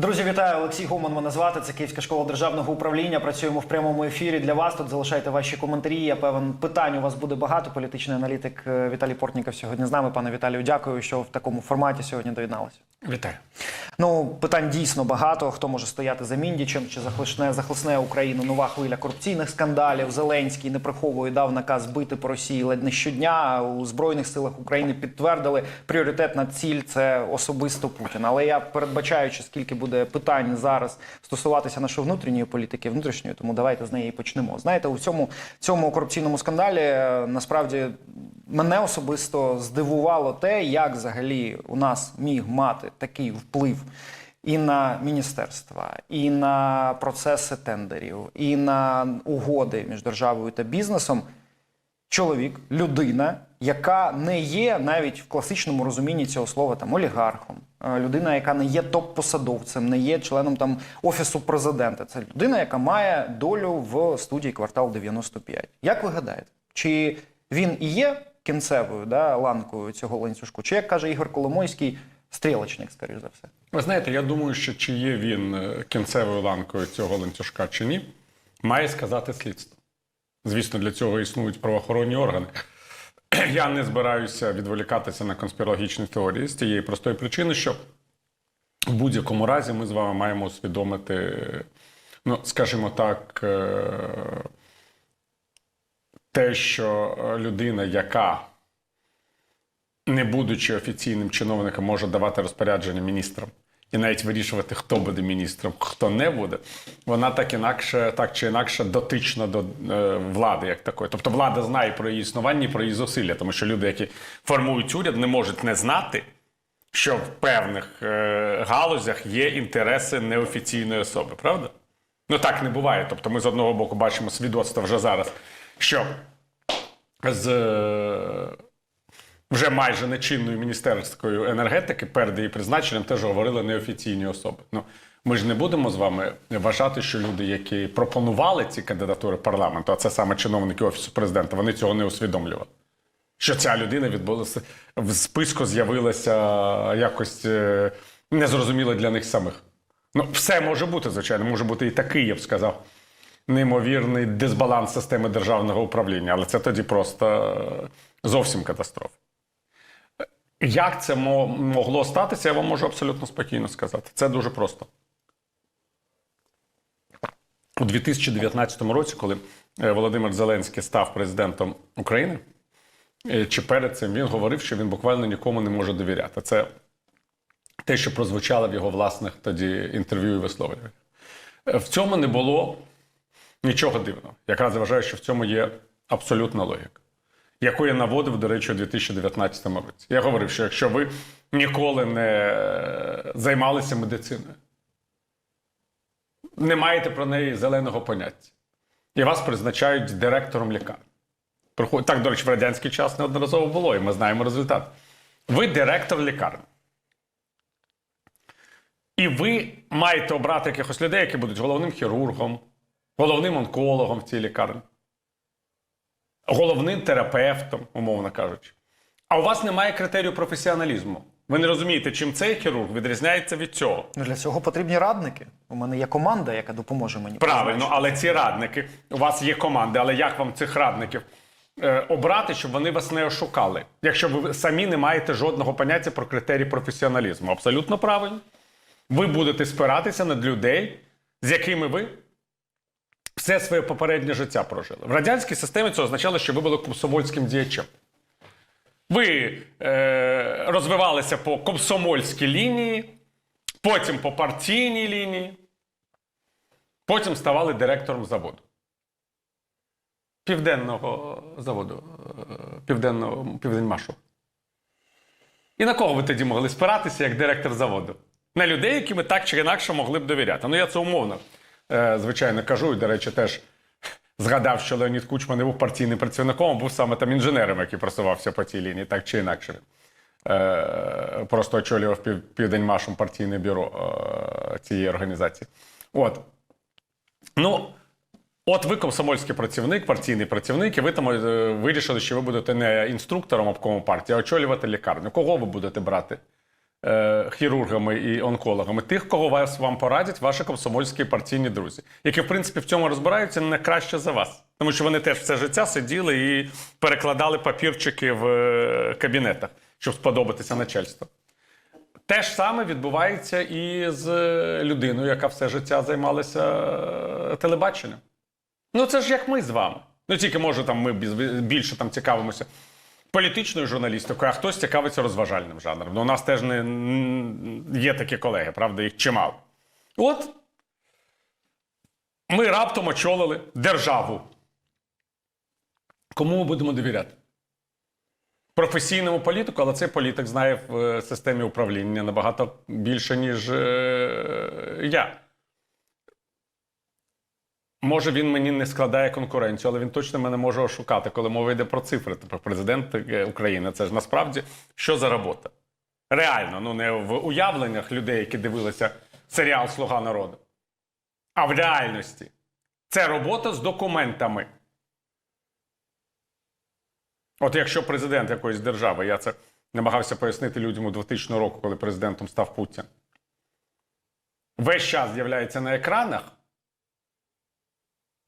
Друзі, вітаю! Олексій Гоман мене звати. Це Київська школа державного управління. Працюємо в прямому ефірі для вас. Тут залишайте ваші коментарі. Я певен, питань у вас буде багато. Політичний аналітик е, Віталій Портніков сьогодні з нами. Пане Віталію, дякую, що в такому форматі сьогодні доєдналися. Вітаю. Ну, питань дійсно багато. Хто може стояти за Міндічем? Чи захлисне, захлисне Україну нова хвиля корупційних скандалів? Зеленський не приховує дав наказ бити по Росії ледь не щодня. У збройних силах України підтвердили пріоритетна ціль це особисто Путін. Але я передбачаючи, скільки буде питань зараз стосуватися нашої внутрішньої політики, внутрішньої, тому давайте з неї почнемо. Знаєте, у цьому цьому корупційному скандалі е, насправді мене особисто здивувало те, як взагалі у нас міг мати такий вплив і на міністерства, і на процеси тендерів, і на угоди між державою та бізнесом. Чоловік, людина, яка не є навіть в класичному розумінні цього слова там олігархом, е, людина, яка не є топ-посадовцем, не є членом там офісу президента. Це людина, яка має долю в студії квартал 95. Як ви гадаєте, чи він і є кінцевою да, ланкою цього ланцюжку, чи як каже Ігор Коломойський, стрілочник, скоріш за все? Ви знаєте, я думаю, що чи є він е, кінцевою ланкою цього ланцюжка чи ні, має сказати слідство. Звісно, для цього існують правоохоронні органи. Я не збираюся відволікатися на конспірологічні теорії з тієї простої причини, що в будь-якому разі ми з вами маємо усвідомити, ну, скажімо так, е, те, що людина, яка не будучи офіційним чиновником, може давати розпорядження міністрам і навіть вирішувати, хто буде міністром, хто не буде, вона так інакше, так чи інакше дотична до е, влади, як такої. Тобто влада знає про її існування і про її зусилля, тому що люди, які формують уряд, не можуть не знати, що в певних е, галузях є інтереси неофіційної особи, правда? Ну так не буває. Тобто, ми з одного боку бачимо свідоцтво вже зараз, що з е, вже майже нечинною міністерською енергетики перед її призначенням теж говорили неофіційні особи. Ну ми ж не будемо з вами вважати, що люди, які пропонували ці кандидатури парламенту, а це саме чиновники офісу президента, вони цього не усвідомлювали. Що ця людина відбулася в списку, з'явилася якось е, незрозуміло для них самих. Ну, все може бути, звичайно, може бути і такий, я б сказав, неймовірний дисбаланс системи державного управління, але це тоді просто е, зовсім катастрофа. Як це могло статися, я вам можу абсолютно спокійно сказати. Це дуже просто. У 2019 році, коли е, Володимир Зеленський став президентом України, е, чи перед цим він говорив, що він буквально нікому не може довіряти. Це те, що прозвучало в його власних тоді інтерв'ю і висловлюваннях. Е, В цьому не було нічого дивного. Якраз вважаю, що в цьому є абсолютна логіка, яку я наводив, до речі, у 2019 році. Я говорив, що якщо ви ніколи не займалися медициною, не маєте про неї зеленого поняття, і вас призначають директором лікарні. Так, до речі, в радянський час неодноразово було, і ми знаємо результат. Ви директор лікарні. І ви маєте обрати якихось людей, які будуть головним хірургом, головним онкологом в цій лікарні, головним терапевтом, умовно кажучи. А у вас немає критерію професіоналізму. Ви не розумієте, чим цей хірург відрізняється від цього. Ну, для цього потрібні радники. У мене є команда, яка допоможе мені. Правильно, але ці радники, у вас є команди, але як вам цих радників е, обрати, щоб вони вас не ошукали, якщо ви самі не маєте жодного поняття про критерії професіоналізму? Абсолютно правильно. Ви будете спиратися над людей, з якими ви все своє попереднє життя прожили. В радянській системі це означало, що ви були комсомольським діячем. Ви е, розвивалися по комсомольській лінії, потім по партійній лінії. Потім ставали директором заводу. Південного заводу, е, південного південмашу. І на кого ви тоді могли спиратися як директор заводу? На людей, яким ви так чи інакше могли б довіряти. Ну, я це умовно, звичайно, кажу, і, до речі, теж згадав, що Леонід Кучма не був партійним працівником, а був саме там інженером, який просувався по цій лінії, так чи інакше. Е, просто очолював пів, Південмашем партійне бюро е, цієї організації. От. Ну, от ви комсомольський працівник, партійний працівник, і ви там е, вирішили, що ви будете не інструктором обкому партії, а очолювати лікарню. Кого ви будете брати е, хірургами і онкологами, тих, кого вас вам порадять ваші комсомольські партійні друзі, які, в принципі, в цьому розбираються не краще за вас. Тому що вони теж все життя сиділи і перекладали папірчики в е, кабінетах, щоб сподобатися начальству. Те ж саме відбувається і з е, людиною, яка все життя займалася е, телебаченням. Ну це ж як ми з вами. Ну тільки може там ми більше там цікавимося політичною журналістикою, а хтось цікавиться розважальним жанром. Ну, у нас теж не є такі колеги, правда, їх чимало. От ми раптом очолили державу. Кому ми будемо довіряти? Професійному політику, але цей політик знає в е, системі управління набагато більше, ніж е, я. Може, він мені не складає конкуренцію, але він точно мене може ошукати, коли мова йде про цифри. Типу, президент е, України. Це ж насправді що за робота? Реально, ну не в уявленнях людей, які дивилися серіал Слуга народу, а в реальності. Це робота з документами. От якщо президент якоїсь держави, я це намагався пояснити людям у 2000 року, коли президентом став Путін, весь час з'являється на екранах,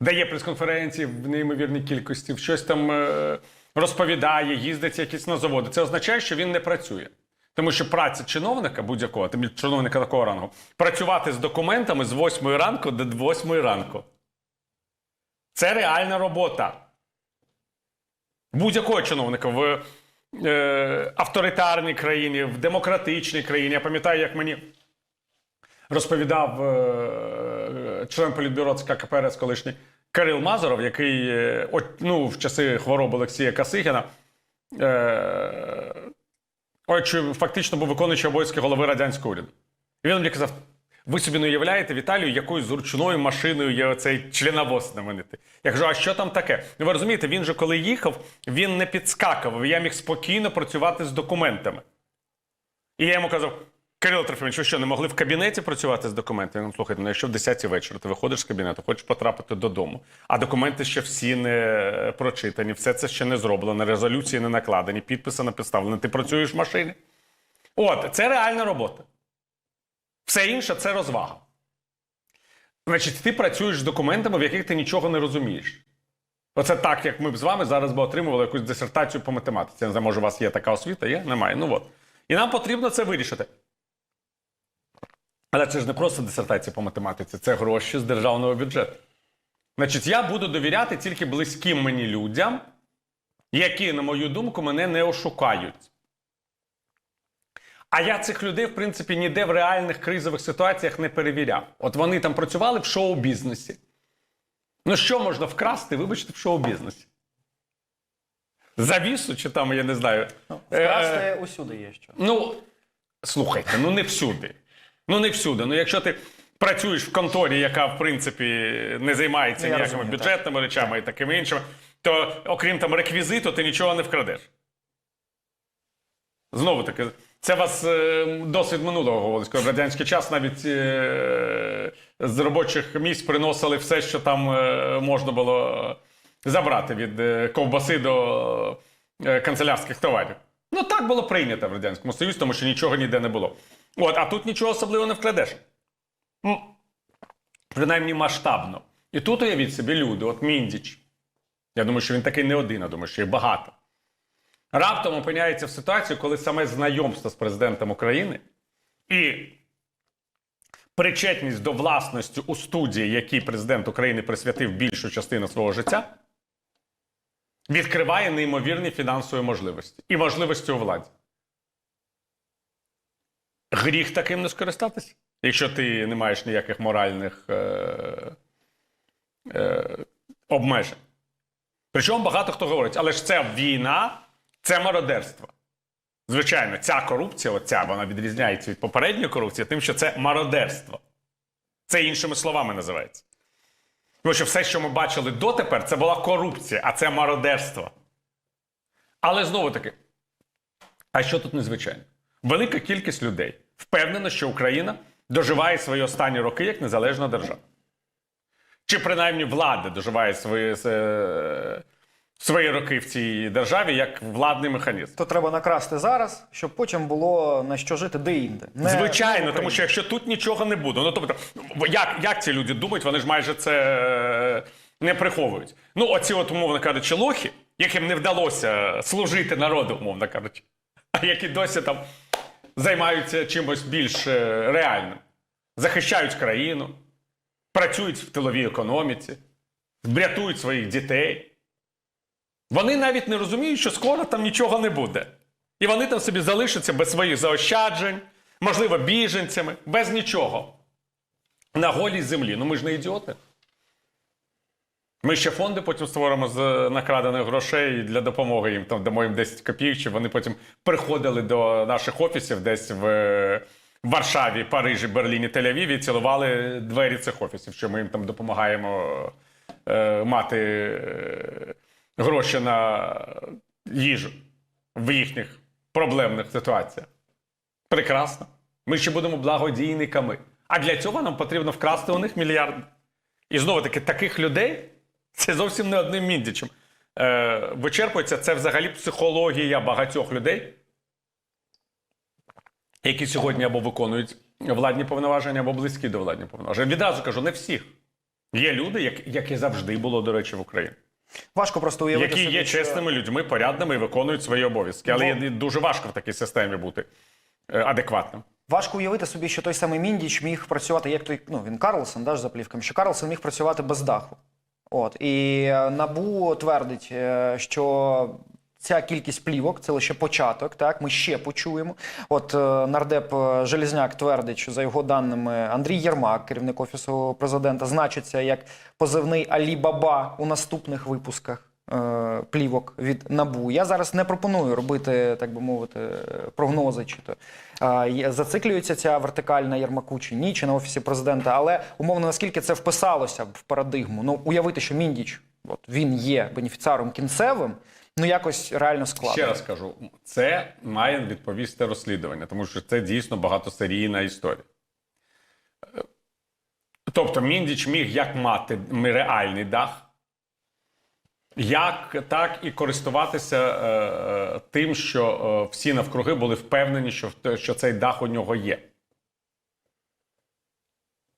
дає прес-конференції в неймовірній кількості, щось там е, розповідає, їздить якісь на заводи. Це означає, що він не працює. Тому що праця чиновника будь-якого, тим чиновника такого рангу, працювати з документами з 8 ранку до 8 ранку. Це реальна робота. Будь-якого чиновника в е, авторитарній країні, в демократичній країні. Я пам'ятаю, як мені розповідав е, член політбюро ЦК КПРС колишній Кирил Мазуров, який е, ну, в часи хвороби Олексія Касихіна е, фактично був виконуючий обов'язки голови радянського уряду. І він мені казав: ви собі не уявляєте Віталію, якою зручною машиною є оцей членовоз знаменитий. Я кажу, а що там таке? Ну ви розумієте, він же коли їхав, він не підскакував. Я міг спокійно працювати з документами. І я йому казав: Кирило Трофимович, ви що, не могли в кабінеті працювати з документами? Ну, слухайте, ну якщо в 10 вечора ти виходиш з кабінету, хочеш потрапити додому, а документи ще всі не прочитані, все це ще не зроблено, резолюції не накладені, підписи не підставлені. Ти працюєш в машині. От, це реальна робота. Все інше це розвага. Значить, ти працюєш з документами, в яких ти нічого не розумієш. Оце так, як ми б з вами зараз би отримували якусь дисертацію по математиці. Я не знаю, може, у вас є така освіта? Є? Немає. Ну от. І нам потрібно це вирішити. Але це ж не просто дисертація по математиці, це гроші з державного бюджету. Значить, я буду довіряти тільки близьким мені людям, які, на мою думку, мене не ошукають. А я цих людей, в принципі, ніде в реальних кризових ситуаціях не перевіряв. От вони там працювали в шоу-бізнесі. Ну, що можна вкрасти, вибачте, в шоу-бізнесі? Завісу, чи там, я не знаю. Ну, е, Вкрасти усюди є що. Ну, слухайте, ну не всюди. Ну не всюди. Ну, якщо ти працюєш в конторі, яка, в принципі, не займається Ну, ніякими розумію, бюджетними речами і такими іншими, то окрім там реквізиту, ти нічого не вкрадеш. Знову таки, це вас е, досвід минулого говорить, коли в радянський час навіть е, з робочих місць приносили все, що там е, можна було забрати від е, ковбаси до е, канцелярських товарів. Ну так було прийнято в Радянському Союзі, тому що нічого ніде не було. От, а тут нічого особливо не вкладеш. Ну, принаймні масштабно. І тут уявіть собі люди, от Міндіч. Я думаю, що він такий не один, я думаю, що їх багато. Раптом опиняється в ситуації, коли саме знайомство з президентом України і причетність до власності у студії, якій президент України присвятив більшу частину свого життя, відкриває неймовірні фінансові можливості і можливості у владі. Гріх таким не скористатися, якщо ти не маєш ніяких моральних е, е, обмежень. Причому багато хто говорить, але ж це війна, це мародерство. Звичайно, ця корупція, оця, вона відрізняється від попередньої корупції, тим, що це мародерство. Це іншими словами називається. Тому що все, що ми бачили дотепер, це була корупція, а це мародерство. Але знову таки, а що тут незвичайно? Велика кількість людей впевнена, що Україна доживає свої останні роки як незалежна держава. Чи принаймні влада доживає свої, е, свої роки в цій державі як владний механізм. То треба накрасти зараз, щоб потім було на що жити де-інде. Звичайно, тому що якщо тут нічого не буде, ну тобто, як, як ці люди думають, вони ж майже це е, не приховують. Ну, оці, от, умовно кажучи, лохи, яким не вдалося служити народу, умовно кажучи, а які досі там займаються чимось більш е, реальним, захищають країну, працюють в тиловій економіці, врятують своїх дітей. Вони навіть не розуміють, що скоро там нічого не буде. І вони там собі залишаться без своїх заощаджень, можливо, біженцями, без нічого. На голій землі. Ну ми ж не ідіоти. Ми ще фонди потім створимо з накрадених грошей для допомоги їм, там дамо їм 10 копійок, щоб вони потім приходили до наших офісів десь в е, Варшаві, Парижі, Берліні, Тель-Авіві і цілували двері цих офісів, що ми їм там допомагаємо е, мати е, гроші на їжу в їхніх проблемних ситуаціях. Прекрасно. Ми ще будемо благодійниками. А для цього нам потрібно вкрасти у них мільярди. І знову таки, таких людей це зовсім не одним міндічем. Е, вичерпується це взагалі психологія багатьох людей, які сьогодні або виконують владні повноваження, або близькі до владні повноважень. Відразу кажу, не всіх. Є люди, як, які завжди було, до речі, в Україні Важко просто уявити які собі, є що- чесними людьми, порядними і виконують свої обов'язки. Але Ну. є дуже важко в такій системі бути е, адекватним. Важко уявити собі, що той самий Міндіч міг працювати, як той, ну він Карлсон, да, ж за плівками, що Карлсон міг працювати без даху. От і е, набу твердить, е, що ця кількість плівок це лише початок. Так, ми ще почуємо. От е, нардеп Желізняк твердить, що за його даними Андрій Єрмак, керівник офісу президента, значиться як позивний Алі Баба у наступних випусках. Е, Плівок від набу. Я зараз не пропоную робити, так би мовити, прогнози, чи то зациклюється ця вертикальна Єрмаку чи ні, чи на офісі президента. Але умовно наскільки це вписалося в парадигму. Ну уявити, що Міндіч, от він є бенефіціаром кінцевим, ну якось реально складно. Ще раз кажу, це має відповісти розслідування, тому що це дійсно багатосерійна історія. Е, Тобто Міндіч міг як мати реальний дах, як так і користуватися е, е, тим, що е, всі навкруги були впевнені, що, що цей дах у нього є.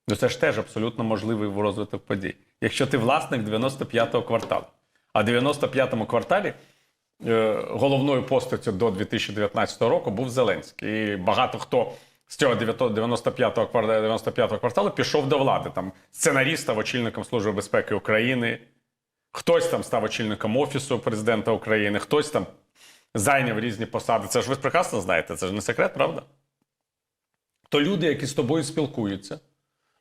Ну це ж теж абсолютно можливий розвиток подій. Якщо ти власник 95-го кварталу, а в 95-му кварталі е, головною постаттю до 2019 року був Зеленський. І багато хто з цього 95-го кварталу, 95-го кварталу пішов до влади. Там сценаріст очільником Служби безпеки України, хтось там став очільником Офісу президента України, хтось там зайняв різні посади. Це ж ви прекрасно знаєте, це ж не секрет, правда? То люди, які з тобою спілкуються,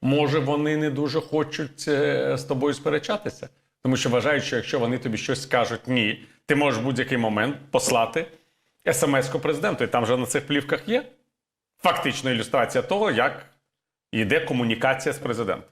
може, вони не дуже хочуть е, з тобою сперечатися. Тому що вважають, що якщо вони тобі щось скажуть ні, ти можеш в будь-який момент послати смс-ку президенту. І там же на цих плівках є фактично ілюстрація того, як йде комунікація з президентом.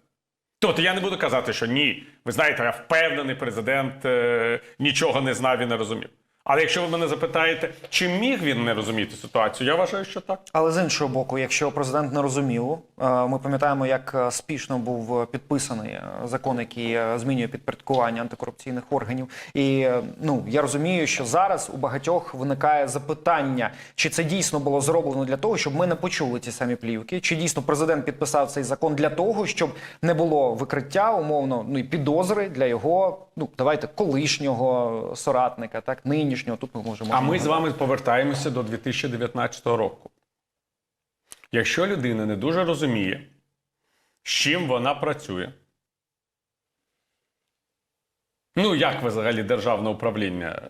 Тобто я не буду казати, що ні, ви знаєте, я впевнений, президент е, нічого не знав і не розумів. Але якщо ви мене запитаєте, чи міг він не розуміти ситуацію, я вважаю, що так. Але з іншого боку, якщо президент не розумів, е, ми пам'ятаємо, як е, спішно був е, підписаний закон, який змінює підпорядкування антикорупційних органів. І ну я розумію, що зараз у багатьох виникає запитання, чи це дійсно було зроблено для того, щоб ми не почули ці самі плівки, чи дійсно президент підписав цей закон для того, щоб не було викриття, умовно, ну і підозри для його, ну давайте колишнього соратника, так нинішнього. Тут ми можемо А ми з вами повертаємося до 2019 року. Якщо людина не дуже розуміє, з чим вона працює, ну як взагалі державне управління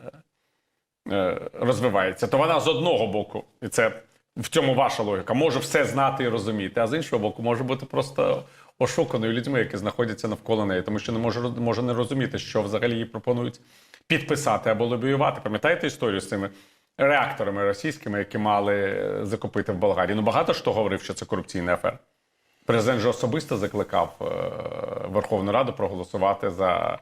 е, розвивається, то вона з одного боку, і це в цьому ваша логіка, може все знати і розуміти, а з іншого боку, може бути просто ошуканою людьми, які знаходяться навколо неї, тому що не може, може не розуміти, що взагалі їй пропонують підписати або лобіювати. Пам'ятаєте історію з цими реакторами російськими, які мали е, закупити в Болгарії? Ну багато хто говорив, що це корупційна афера. Президент же особисто закликав е, Верховну Раду проголосувати за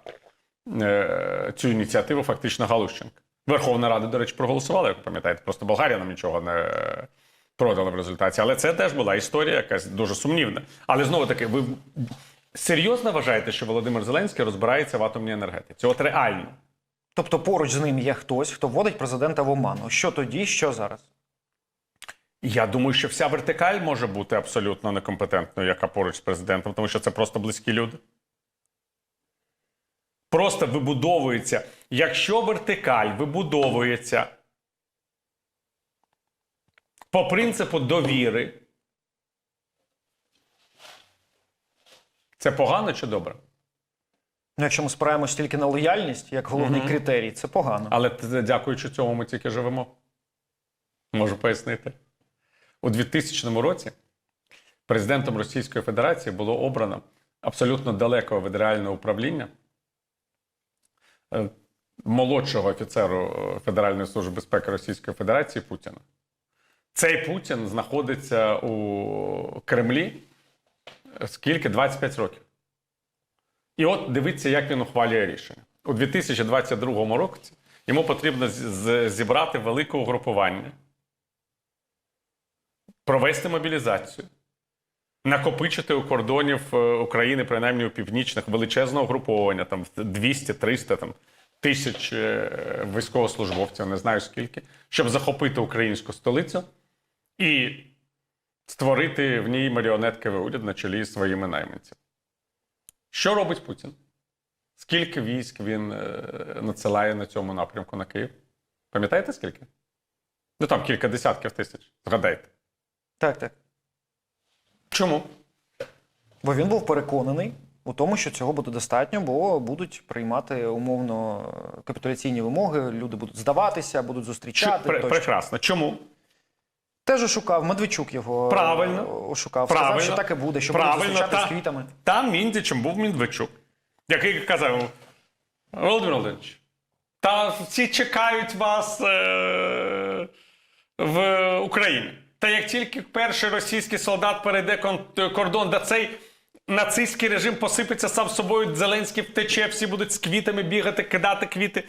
е, цю ініціативу фактично Галущенка. Верховна Рада, до речі, проголосувала, як пам'ятаєте. Просто Болгарія нам нічого не продала в результаті. Але це теж була історія якась дуже сумнівна. Але знову таки, ви серйозно вважаєте, що Володимир Зеленський розбирається в атомній енергетиці? От реально. Тобто поруч з ним є хтось, хто вводить президента в оману. Що тоді, що зараз? Я думаю, що вся вертикаль може бути абсолютно некомпетентною, яка поруч з президентом, тому що це просто близькі люди. Просто вибудовується. Якщо вертикаль вибудовується по принципу довіри, це погано чи добре? Ну, якщо ми спираємось тільки на лояльність як головний критерій, це погано. Але дякуючи цьому ми тільки живемо. Можу пояснити. У 2000 році президентом Російської Федерації було обрано абсолютно далекого від реального управління е, молодшого офіцеру е, Федеральної служби безпеки Російської Федерації Путіна. Цей Путін знаходиться у Кремлі е, скільки? 25 років. І от дивіться, як він ухвалює рішення. У 2022 році йому потрібно зібрати велике угрупування, провести мобілізацію, накопичити у кордонів е, України, принаймні у північних, величезне угруповання, там 200-300 там, тисяч е, військовослужбовців, не знаю скільки, щоб захопити українську столицю і створити в ній маріонетковий уряд на чолі своїми найманцями. Що робить Путін? Скільки військ він е, надсилає на цьому напрямку на Київ? Пам'ятаєте скільки? Ну там кілька десятків тисяч. Згадайте. Так, так. Чому? Бо він був переконаний у тому, що цього буде достатньо, бо будуть приймати умовно капітуляційні вимоги, люди будуть здаватися, будуть зустрічати. пре- тощо. прекрасно. Чому? Теж ошукав, Медведчук його Правильно. е, ошукав. Правильно. Сказав, що так і буде, що Правильно, зустрічати та- з квітами. Там Міндічем був Міндвечук, який казав: Володимир Володимирович, та всі чекають вас е- в Україні. Та як тільки перший російський солдат перейде кон- кордон, да цей нацистський режим посипеться сам собою, Зеленський втече, всі будуть з квітами бігати, кидати квіти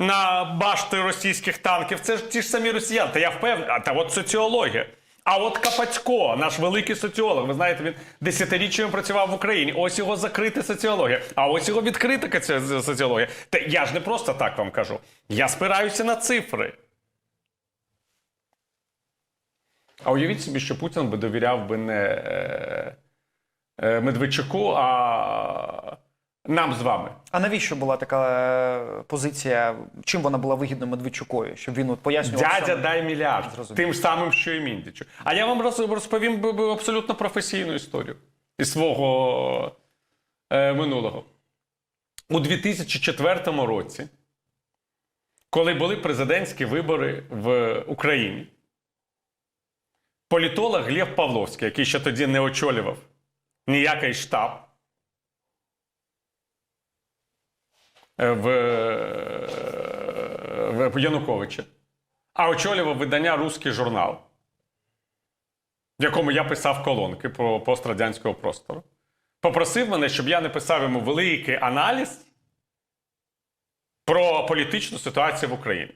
на башти російських танків. Це ж ті ж самі росіяни. Та я впевнений, а та от соціологія. А от Капацько, наш великий соціолог, ви знаєте, він десятиріччями працював в Україні. Ось його закрита соціологія. А ось його відкрита соціологія. Та я ж не просто так вам кажу. Я спираюся на цифри. А уявіть собі, що Путін би довіряв би не е, е, Медведчуку, а нам з вами. А навіщо була така е, позиція? Чим вона була вигідна Медведчукові? Щоб він от пояснював Дядя, саме- дай мільярд. Зрозумів. Тим самим, що і Міндічу. А я вам розповім абсолютно професійну історію із свого е, минулого. У 2004 році, коли були президентські вибори в Україні, політолог Глеб Павловський, який ще тоді не очолював ніякий штаб, в, е, в Януковича, а очолював видання Руський журнал, в якому я писав колонки про пострадянського простору. Попросив мене, щоб я написав йому великий аналіз про політичну ситуацію в Україні.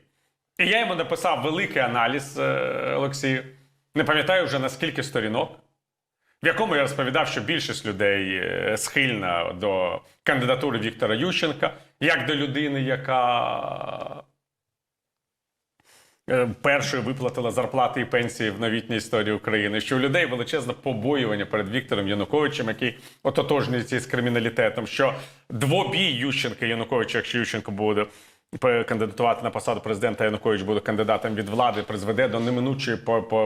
І я йому написав великий аналіз, е, Олексію, не пам'ятаю вже на скільки сторінок, в якому я розповідав, що більшість людей е, схильна до кандидатури Віктора Ющенка, як до людини, яка е, першою виплатила зарплати і пенсії в новітній історії України, що у людей величезне побоювання перед Віктором Януковичем, який ототожнюється з криміналітетом, що двобій Ющенка Януковича, якщо Ющенко буде кандидатувати на посаду президента, Янукович буде кандидатом від влади, призведе до неминучої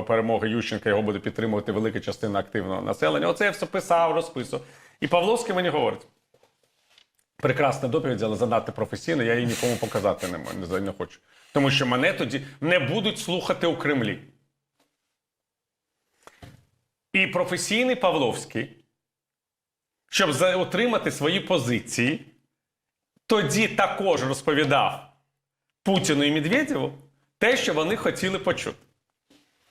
перемоги Ющенка, його буде підтримувати велика частина активного населення. Оце я все писав, розписував. І Павловський мені говорить. Прекрасна доповідь, але занадто професійна, я її нікому показати не, не хочу. Тому що мене тоді не будуть слухати у Кремлі. І професійний Павловський, щоб отримати свої позиції, тоді також розповідав Путіну і Медведєву те, що вони хотіли почути.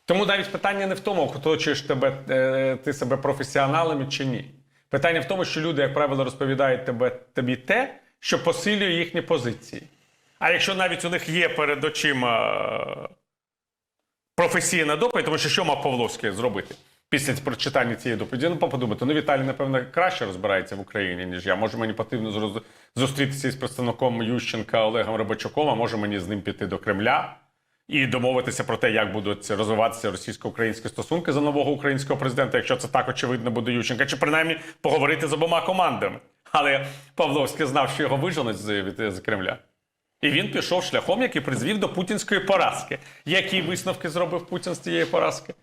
Тому навіть питання не в тому, оточуєш тебе, е, ти себе професіоналами чи ні. Питання в тому, що люди, як правило, розповідають тебе, тобі те, що посилює їхні позиції. А якщо навіть у них є перед очима е, професійна доповідь, тому що що мав Павловський зробити? Після прочитання цієї доповіді, ну подумати, ну Віталій, напевно, краще розбирається в Україні, ніж я. Може, мені потрібно зроз- зустрітися із представником Ющенка Олегом Рибачуком, а може мені з ним піти до Кремля і домовитися про те, як будуть розвиватися російсько-українські стосунки за нового українського президента, якщо це так очевидно буде Ющенка, чи принаймні поговорити з обома командами. Але Павловський знав, що його виженуть з, з Кремля. І він пішов шляхом, який призвів до путінської поразки. Які висновки зробив Путін з цієї поразки?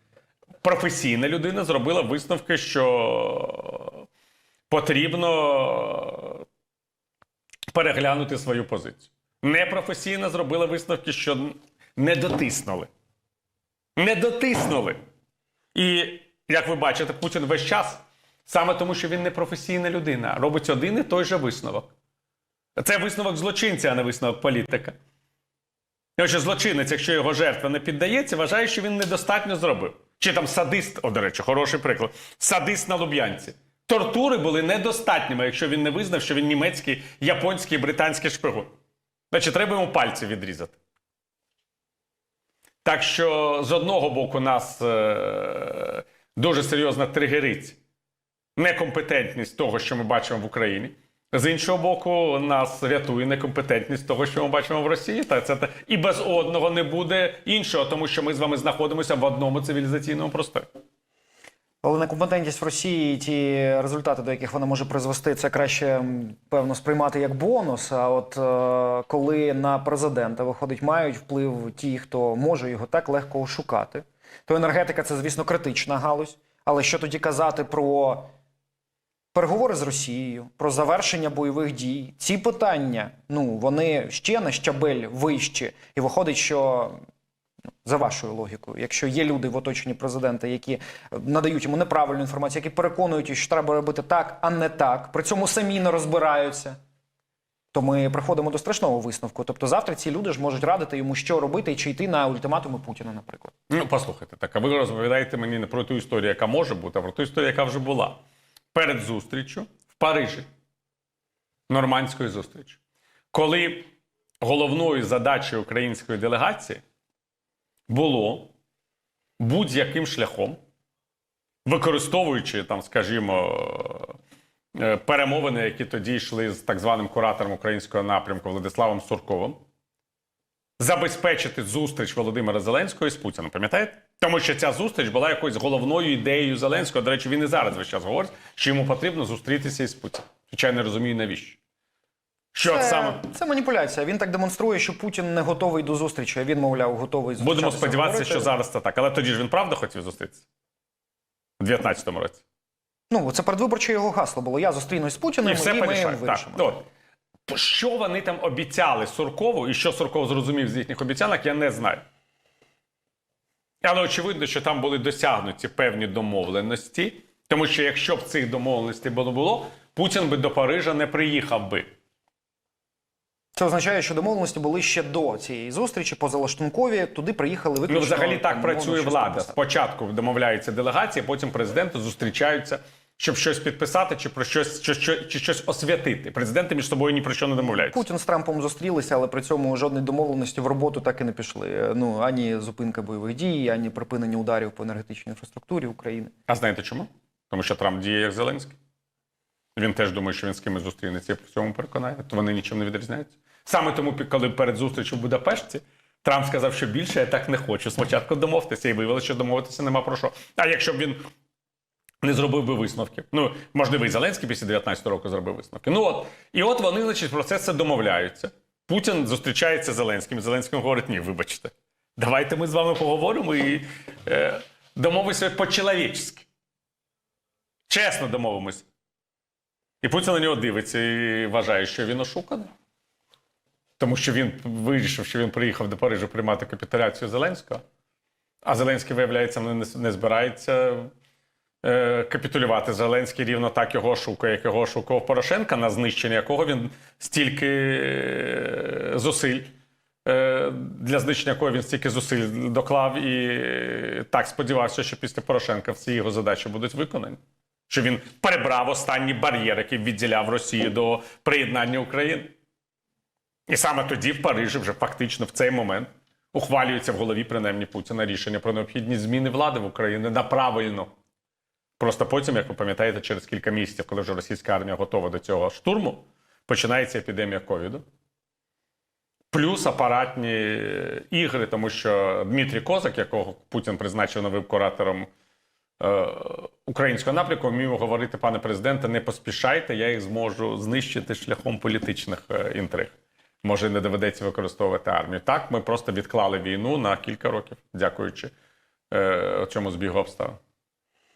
Професійна людина зробила висновки, що потрібно переглянути свою позицію. Непрофесійна зробила висновки, що не дотиснули. Не дотиснули. І, як ви бачите, Путін весь час, саме тому, що він не професійна людина, робить один і той же висновок. Це висновок злочинця, а не висновок політика. Тому що злочинець, якщо його жертва не піддається, вважає, що він недостатньо зробив. Чи там садист, о, до речі, хороший приклад. Садист на Луб'янці. Тортури були недостатніми, якщо він не визнав, що він німецький, японський, британський шпигун. Значить, треба йому пальці відрізати. Так що з одного боку нас е- дуже серйозно тригерить некомпетентність того, що ми бачимо в Україні. З іншого боку, нас рятує некомпетентність того, що ми бачимо в Росії. Та це і без одного не буде іншого, тому що ми з вами знаходимося в одному цивілізаційному просторі. Але некомпетентність в Росії, ті результати, до яких вона може призвести, це краще певно сприймати як бонус. А от е, коли на президента виходить, мають вплив ті, хто може його так легко ошукати, то енергетика це, звісно, критична галузь. Але що тоді казати про переговори з Росією, про завершення бойових дій? Ці питання, ну вони ще на щабель вищі, і виходить, що за вашою логікою, якщо є люди в оточенні президента, які е, надають йому неправильну інформацію, які переконують, що треба робити так, а не так, при цьому самі не розбираються, то ми приходимо до страшного висновку. Тобто завтра ці люди ж можуть радити йому, що робити, і чи йти на ультиматуми Путіна, наприклад. Ну, послухайте, так, а ви розповідаєте мені не про ту історію, яка може бути, а про ту історію, яка вже була. Перед зустрічю в Парижі, нормандською зустрічю, коли головною задачею української делегації було будь-яким шляхом, використовуючи там, скажімо, е, перемовини, які тоді йшли з так званим куратором українського напрямку Владиславом Сурковим, забезпечити зустріч Володимира Зеленського із Путіним. Пам'ятаєте? Тому що ця зустріч була якоюсь головною ідеєю Зеленського. До речі, він і зараз весь час говорить, що йому потрібно зустрітися із Путіним. Хоча я не розумію, навіщо. Що Це, саме це маніпуляція. Він так демонструє, що Путін не готовий до зустрічі. Він, мовляв, готовий будемо сподіватися, говорити. що зараз це так. Але тоді ж він правда хотів зустрітися у 19-му році. Ну це передвиборче його гасло було. Я зустрінусь з Путіним І все ми порішаємо. Так, от. Що вони там обіцяли Суркову, і що Сурков зрозумів з їхніх обіцянок, я не знаю. Але очевидно, що там були досягнуті певні домовленості, тому що якщо б цих домовленостей було було, Путін би до Парижа не приїхав би. Це означає, що домовленості були ще до цієї зустрічі, позалаштункові. Туди приїхали виключно. Ну, взагалі так працює влада. Спочатку домовляються делегації, потім президенти зустрічаються, щоб щось підписати чи про щось, чи, чи, чи щось освятити. Президенти між собою ні про що не домовляються. Путін з Трампом зустрілися, але при цьому жодної домовленості в роботу так і не пішли. Ну ані зупинка бойових дій, ані припинення ударів по енергетичній інфраструктурі України. А знаєте чому? Тому що Трамп діє як Зеленський. Він теж думає, що він з кимось зустрінеться і в цьому переконає. То вони нічим не відрізняються. Саме тому, коли перед зустрічю в Будапешті, Трамп сказав, що більше я так не хочу. Спочатку домовтеся, і виявилося, що домовитися нема про що. А якщо б він не зробив би висновки. Ну, можливо, і Зеленський після 19 року зробив висновки. Ну от, і от вони, значить, про це все домовляються. Путін зустрічається з Зеленським. Зеленським говорить: ні, вибачте, давайте ми з вами поговоримо і е, домовимося по-чоловічськи. Чесно домовимося. І Путін на нього дивиться і вважає, що він ошуканий. Тому що він вирішив, що він приїхав до Парижу приймати капітуляцію Зеленського. А Зеленський, виявляється, не, не збирається капітулювати. Зеленський рівно так його шукає, як його шукав Порошенка, на знищення якого він стільки е, зусиль. е, Для знищення якого він стільки зусиль доклав і е, так сподівався, що після Порошенка всі його задачі будуть виконані. Що він перебрав останній бар'єр, який відділяв Росію до приєднання України. І саме тоді в Парижі, вже фактично в цей момент, ухвалюється в голові принаймні Путіна рішення про необхідність зміни влади в Україні на правильну. Просто потім, як ви пам'ятаєте, через кілька місяців, коли вже російська армія готова до цього штурму, починається епідемія ковіду. Плюс апаратні ігри, тому що Дмитрій Козак, якого Путін призначив новим куратором е, українського напрямку, вмів говорити, пане президенте, не поспішайте, я їх зможу знищити шляхом політичних е, інтриг. Може, не доведеться використовувати армію. Так, ми просто відклали війну на кілька років, дякуючи е, цьому збігу обставин.